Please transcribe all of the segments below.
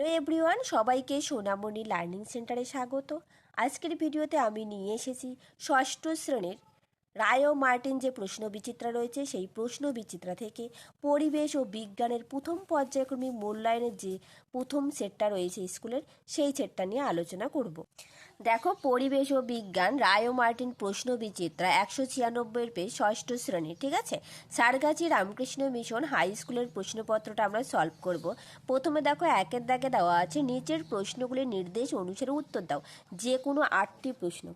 Hello everyone সবাইকে সোনামণি learning সেন্টারে স্বাগত। আজকের ভিডিওতে আমি নিয়ে এসেছি ষষ্ঠ শ্রেণির রায় ও মার্টিন যে প্রশ্ন বিচিত্রা রয়েছে, সেই প্রশ্ন বিচিত্রা থেকে পরিবেশ ও বিজ্ঞানের প্রথম পর্যায়ক্রমিক মূল্যায়নের যে প্রথম সেটটা রয়েছে স্কুলের, সেই সেটটা নিয়ে আলোচনা করব। দেখো, পরিবেশ ও বিজ্ঞান, রায় ও মার্টিন প্রশ্ন বিচিত্রা একশো ছিয়ানব্বইয়ের পেজ ষষ্ঠ শ্রেণি ঠিক আছে? সারগাছি রামকৃষ্ণ মিশন হাই স্কুলের প্রশ্নপত্রটা আমরা সলভ করব। প্রথমে দেখো, একের দাগে দেওয়া আছে, নিচের প্রশ্নগুলির নির্দেশ অনুসারে উত্তর দাও, যে কোনো আটটি প্রশ্ন।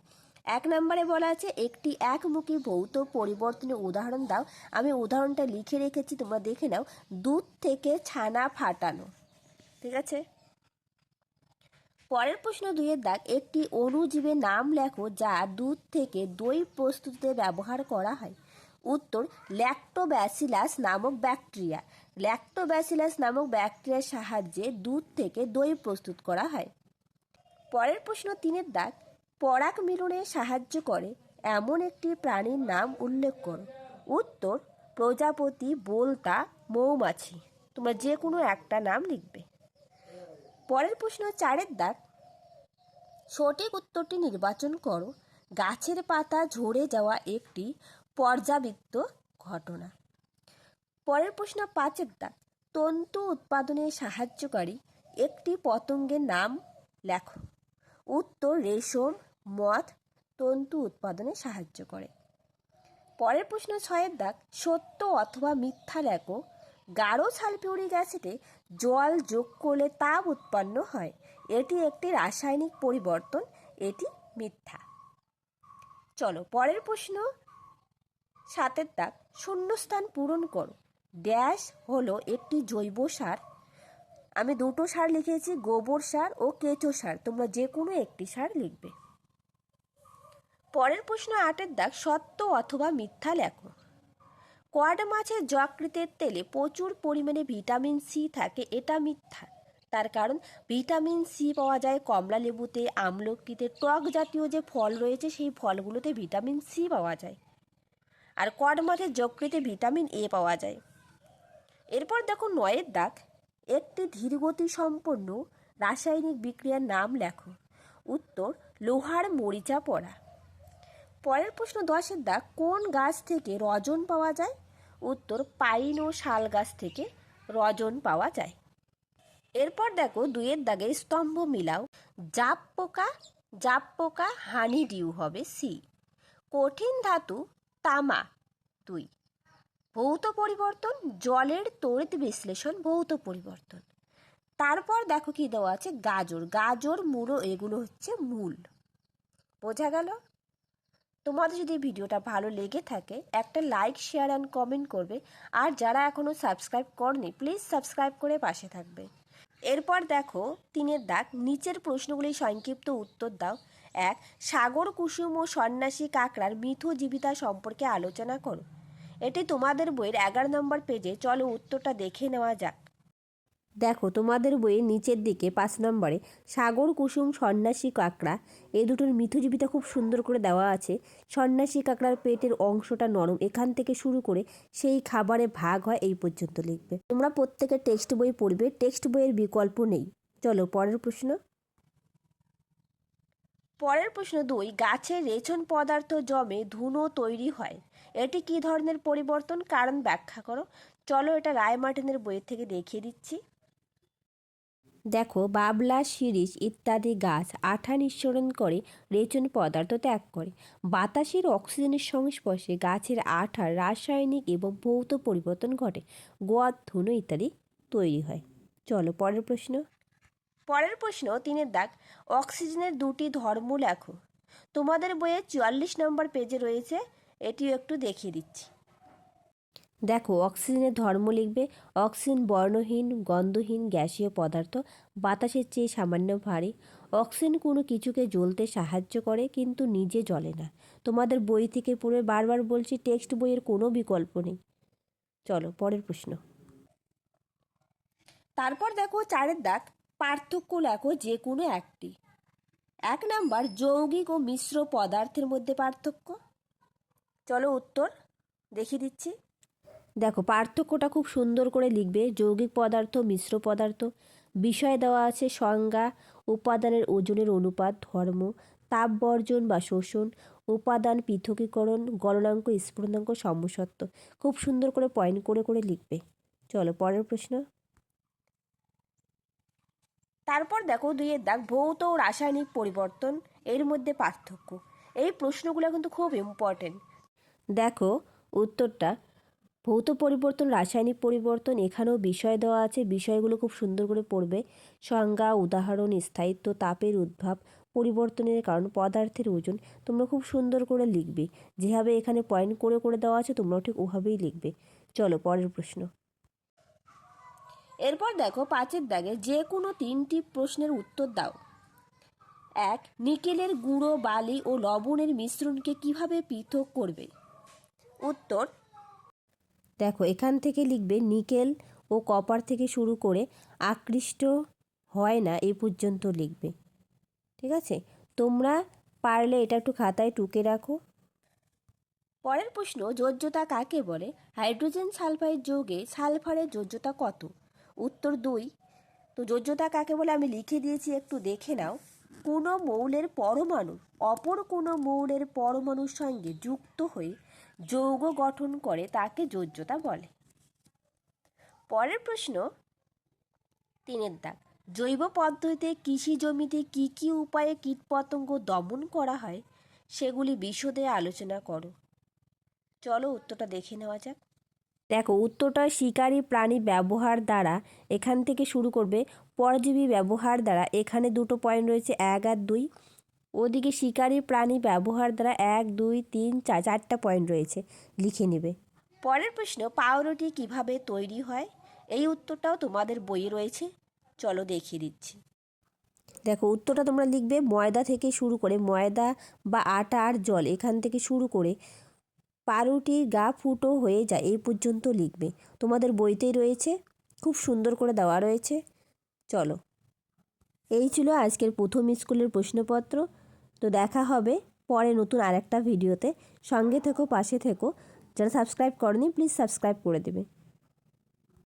এক নম্বরে বলা আছে, একটি একমুখী ভৌত পরিবর্তনের উদাহরণ দাও। আমি উদাহরণটা লিখে রেখেছি, তোমরা দেখে নাও। দুধ থেকে ছানা ফাটানো, ঠিক আছে? পরের প্রশ্ন দুইয়ের দাগ, একটি অণুজীবের নাম লেখো যা দুধ থেকে দই প্রস্তুতিতে ব্যবহার করা হয়। উত্তর, ল্যাক্টোব্যাসিলাস নামক ব্যাকটেরিয়া। ল্যাক্টোব্যাসিলাস নামক ব্যাকটেরিয়ার সাহায্যে দুধ থেকে দই প্রস্তুত করা হয়। পরের প্রশ্ন তিনের দাগ পরাগ মিলনে সাহায্য করে, এমন একটি প্রাণীর নাম উল্লেখ করো। উত্তর, প্রজাপতি, বোলতা, মৌমাছি। তোমরা যে কোনো একটা নাম লিখবে। পরের প্রশ্ন চারের দাগ। সঠিক উত্তরটি নির্বাচন করো। গাছের পাতা ঝরে যাওয়া একটি পর্যাবৃত্ত ঘটনা। পরের প্রশ্ন পাঁচের দাগ। তন্তু উৎপাদনে সাহায্যকারী একটি পতঙ্গের নাম লেখো। উত্তর, রেশম মদ, তন্তু উৎপাদনে সাহায্য করে। পরের প্রশ্ন ছয়ের দাগ, সত্য অথবা মিথ্যা লেখো। গাঢ় সালফিউরিক অ্যাসিডে জল যোগ করলে তাপ উৎপন্ন হয়। এটি একটি রাসায়নিক পরিবর্তন, এটি মিথ্যা। চলো, পরের প্রশ্ন সাতের দাগ, শূন্যস্থান পূরণ করো। ড্যাশ হলো একটি জৈব সার। আমি দুটো সার লিখেছি, গোবর সার ও কেঁচো সার। তোমরা যে কোনো একটি সার লিখবে। পরের প্রশ্ন আটের দাগ সত্য অথবা মিথ্যা লেখো। কোয়াড মাছের যকৃতের তেলে প্রচুর পরিমাণে ভিটামিন সি থাকে, এটা মিথ্যা। তার কারণ, ভিটামিন সি পাওয়া যায় কমলা লেবুতে আমলকিতে টক জাতীয় যে ফল রয়েছে সেই ফলগুলোতে ভিটামিন সি পাওয়া যায়। আর কড মাছের যকৃতে ভিটামিন এ পাওয়া যায়। এরপর দেখো নয়ের দাগ। একটি ধীরগতি সম্পন্ন রাসায়নিক বিক্রিয়ার নাম লেখো। উত্তর, লোহার মরিচা পড়া। পরের প্রশ্ন দশের দাগ কোন গাছ থেকে রজন পাওয়া যায়? উত্তর, পাইন ও শাল গাছ থেকে রজন পাওয়া যায়। এরপর দেখো দুইয়ের দাগে স্তম্ভ মিলাও। জাপ পোকা জাপ পোকা, হানি ডিউ হবে সি। কঠিন ধাতু, তামা, দুই। ভৌত পরিবর্তন, জলের তড়িৎ বিশ্লেষণ, ভৌত পরিবর্তন। তারপর দেখো কি দেওয়া আছে? গাজর। গাজর মূলো এগুলো হচ্ছে মূল। বোঝা গেল? তোমাদের যদি ভিডিওটা ভালো লেগে থাকে, একটা লাইক শেয়ার অ্যান্ড কমেন্ট করবে। আর যারা এখনও সাবস্ক্রাইব করনি প্লিজ সাবস্ক্রাইব করে পাশে থাকবে। এরপর দেখো, তিনের দাগ। নিচের প্রশ্নগুলি সংক্ষিপ্ত উত্তর দাও। এক, সাগর, কুসুম ও সন্ন্যাসী কাকড়ার মিথু জীবিতা সম্পর্কে আলোচনা করো। এটি তোমাদের বইয়ের এগারো নম্বর পেজে চলো উত্তরটা দেখে নেওয়া যাক। দেখো, তোমাদের বইয়ের নিচের দিকে, পাঁচ নম্বরে, সাগর, কুসুম, সন্ন্যাসী, কাঁকড়া এই দুটোর মিথুজীবিতা খুব সুন্দর করে দেওয়া আছে। সন্ন্যাসী, কাঁকড়ার পেটের অংশটা নরম, এখান থেকে শুরু করে সেই খাবারে ভাগ হয়, এই পর্যন্ত লিখবে। তোমরা প্রত্যেকে টেক্সট বই পড়বে, টেক্সট বইয়ের বিকল্প নেই। চলো, পরের প্রশ্ন। পরের প্রশ্ন দুই গাছের রেচন পদার্থ জমে ধুনো তৈরি হয়। এটি কী ধরনের পরিবর্তন? কারণ ব্যাখ্যা করো। চলো, এটা রায় মার্টিনের বইয়ের থেকে দেখিয়ে দিচ্ছি। দেখো, বাবলা, শিরিষ ইত্যাদি গাছ আঠা নিঃসরণ করে, রেচন পদার্থ ত্যাগ করে। বাতাসের অক্সিজেনের সংস্পর্শে গাছের আঠার রাসায়নিক এবং ভৌত পরিবর্তন ঘটে। গোয়ার ধুনো ইত্যাদি তৈরি হয়। চলো, পরের প্রশ্ন। পরের প্রশ্ন তিনের দাগ, অক্সিজেনের দুটি ধর্ম লেখো তোমাদের বইয়ে চুয়াল্লিশ নম্বর পেজে রয়েছে, এটিও একটু দেখিয়ে দিচ্ছি। দেখো, অক্সিজেনের ধর্ম লিখবে, অক্সিজেন বর্ণহীন, গন্ধহীন, গ্যাসীয় পদার্থ, বাতাসের চেয়ে সামান্য ভারী। অক্সিজেন কোনো কিছুকে জ্বলতে সাহায্য করে, কিন্তু নিজে জ্বলে না। তোমাদের বই থেকে পড়ে বারবার বলছি, টেক্সট বইয়ের কোনো বিকল্প নেই। চলো, পরের প্রশ্ন। তারপর দেখো, চারের দাগ, পার্থক্য লেখো যে কোনো একটি। এক নাম্বার, যৌগিক ও মিশ্র পদার্থের মধ্যে পার্থক্য। চলো উত্তর, দেখিয়ে দিচ্ছি। দেখো, পার্থক্যটা খুব সুন্দর করে লিখবে। যৌগিক পদার্থ, মিশ্র পদার্থ। বিষয় দেওয়া আছে সংজ্ঞা, উপাদানের ওজনের অনুপাত, ধর্ম, তাপ বর্জন বা শোষণ, উপাদান পৃথকীকরণ গণনাঙ্ক স্ফুটনাঙ্ক সমসত্ব। খুব সুন্দর করে পয়েন্ট করে করে লিখবে। চলো, পরের প্রশ্ন। তারপর দেখো দুইয়ের দাগ, ভৌত ও রাসায়নিক পরিবর্তন, এর মধ্যে পার্থক্য। এই প্রশ্নগুলো কিন্তু খুব ইম্পর্টেন্ট দেখো, উত্তরটা ভৌত পরিবর্তন, রাসায়নিক পরিবর্তন এখানেও বিষয় দেওয়া আছে। বিষয়গুলো খুব সুন্দর করে পড়বে। সংজ্ঞা, উদাহরণ, স্থায়িত্ব, তাপের উদ্ভাব, পরিবর্তনের কারণ, পদার্থের ওজন, তোমরা খুব সুন্দর করে লিখবে। যেভাবে এখানে পয়েন্ট করে করে দেওয়া আছে, তোমরাও ঠিক ওভাবেই লিখবে। চলো, পরের প্রশ্ন। এরপর দেখো, পাঁচের দাগে যে কোনো তিনটি প্রশ্নের উত্তর দাও। এক, নিকেলের গুঁড়ো, বালি ও লবণের মিশ্রণকে কীভাবে পৃথক করবে? উত্তর দেখো, এখান থেকে লিখবে, নিকেল ও কপার থেকে শুরু করে আকৃষ্ট হয় না এ পর্যন্ত লিখবে। ঠিক আছে? তোমরা পারলে এটা একটু খাতায় টুকে রাখো। পরের প্রশ্ন, যোজ্যতা কাকে বলে? হাইড্রোজেন সালফাইড যৌগে সালফারের যোজ্যতা কত? উত্তর দুই। তো যোজ্যতা কাকে বলে? আমি লিখে দিয়েছি, একটু দেখে নাও। কোনো মৌলের পরমাণু, অপর কোনো মৌলের পরমাণুর সঙ্গে যুক্ত হয়ে যৌগ গঠন করে তাকে যোজ্যতা বলে। পরের প্রশ্ন তিনের দাগ। জৈব পদ্ধতিতে কৃষি জমিতে কী কী উপায়ে কীটপতঙ্গ দমন করা হয়, সেগুলি বিশদে আলোচনা করো। চলো উত্তরটা দেখে নেওয়া যাক। দেখো, উত্তরটা শিকারী প্রাণী ব্যবহার দ্বারা এখান থেকে শুরু করবে। পরজীবী ব্যবহার দ্বারা এখানে দুটো পয়েন্ট রয়েছে, এক আর দুই। ওদিকে শিকারী প্রাণী ব্যবহার দ্বারা এক, দুই, তিন চার চারটা পয়েন্ট রয়েছে। লিখে নেবে। পরের প্রশ্ন, পাউরুটি কীভাবে তৈরি হয়? এই উত্তরটাও তোমাদের বইয়ে রয়েছে। চলো দেখিয়ে দিচ্ছি। দেখো, উত্তরটা তোমরা লিখবে, ময়দা থেকে শুরু করে ময়দা বা আটা আর জল এখান থেকে শুরু করে পাউরুটির গা ফুটো হয়ে যায় এই পর্যন্ত লিখবে। তোমাদের বইতেই রয়েছে, খুব সুন্দর করে দেওয়া রয়েছে। চলো। এই ছিল আজকের প্রথম স্কুলের প্রশ্নপত্র। তো দেখা হবে পরে নতুন আরেকটা ভিডিওতে। সঙ্গে থেকো, পাশে থেকো। যারা সাবস্ক্রাইব করনি প্লিজ সাবস্ক্রাইব করে দেবে।